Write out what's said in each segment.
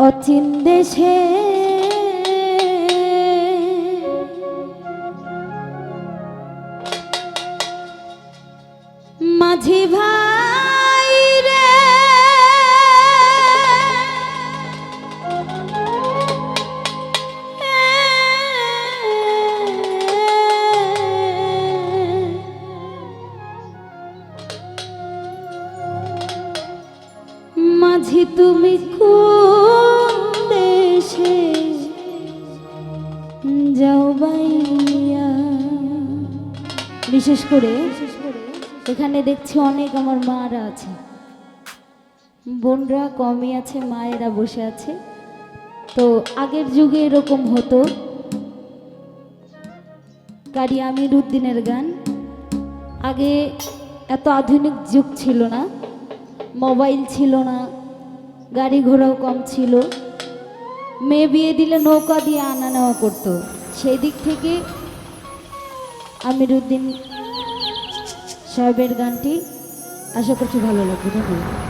অচিন দেশে বিশেষ করে এখানে দেখছি অনেক আমার মারা আছে। বোনরা কমই আছে, মায়েরা বসে আছে। তো আগের যুগে এরকম হতো। কারি আমির উদ্দিনের গান। আগে এত আধুনিক যুগ ছিল না। মোবাইল ছিল না। গাড়ি ঘোড়াও কম ছিল। মেয়ে বিয়ে দিলে নৌকা দিয়ে আনা নেওয়া করতো। সেই দিক থেকে আমির উদ্দিন সাহেবের গানটি আশা করছি ভালো লাগবে ধন্যবাদ।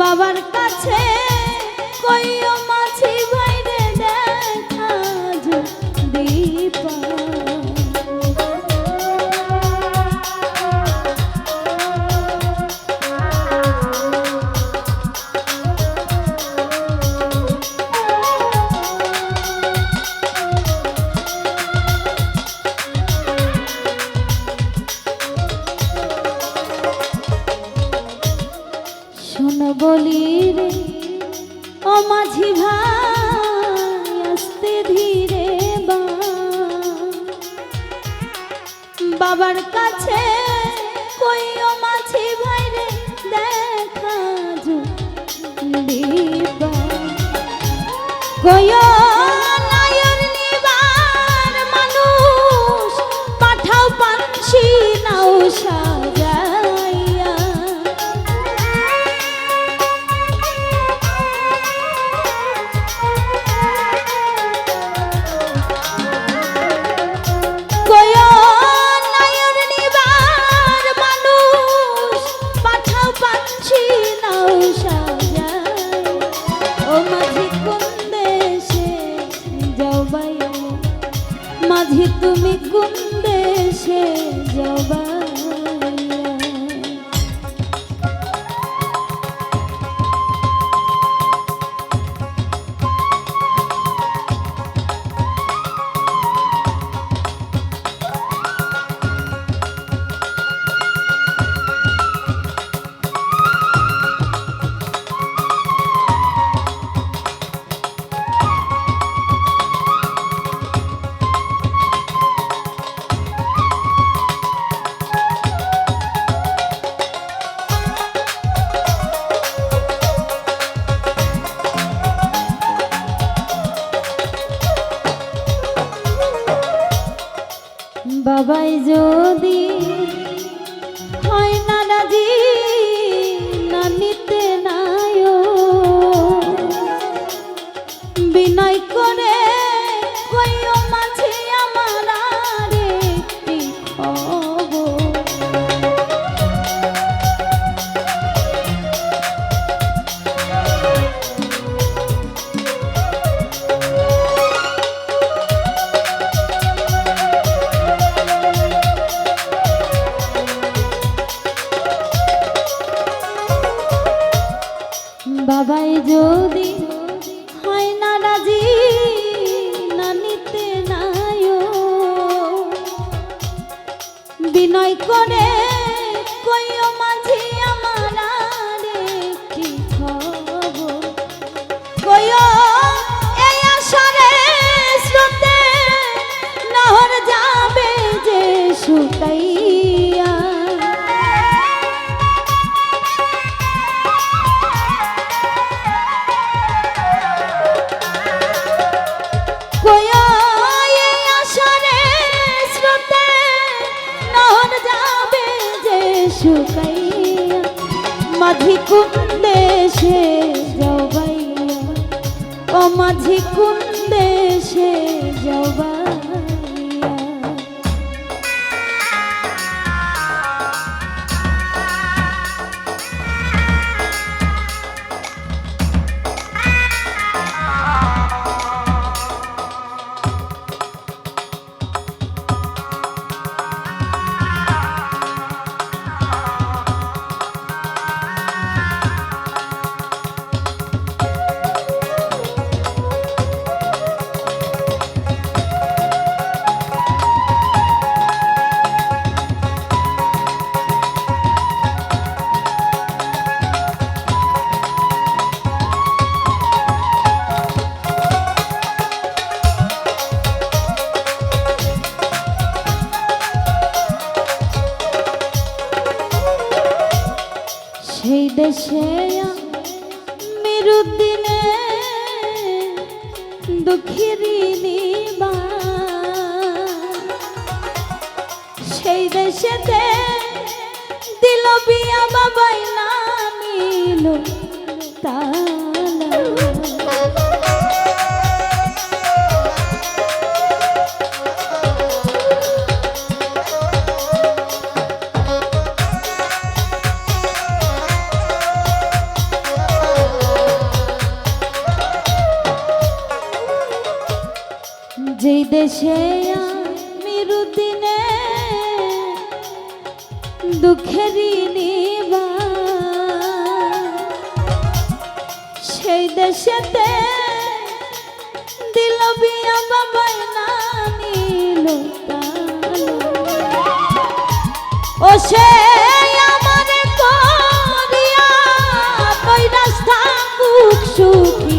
বাবার কাছে বাবার কাছে কইও মাছি মাঝি ভাই রে দেখা কইও বাবাই যদি হয় না রাজি না নিতে নাইও বিনয় বিনয় করে, কইও মাঝি আমার আরে কি খবর? কইও এই আসরে স্রোতে নহর যাবে যে শুকাইয়া শুকাইয়া মাঝি কুন্দে সে যাবাইয়া ও মাঝি কুন্দে সে যাবাইয়া দুঃখেরই যেই দেশে আমি রুদিনে দুঃখেরই নিবা সেই দেশেতে দিল বিয়া বাবাই না নিল ও সে আমার করিয়া রাস্তা সুখী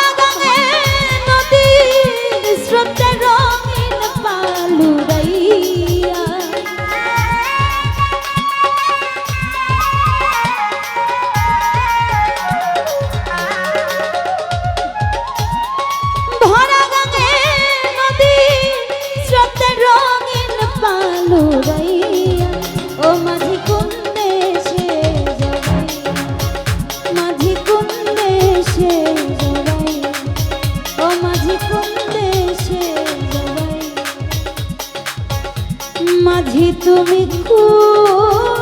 মাঝি তুমি কুন্দে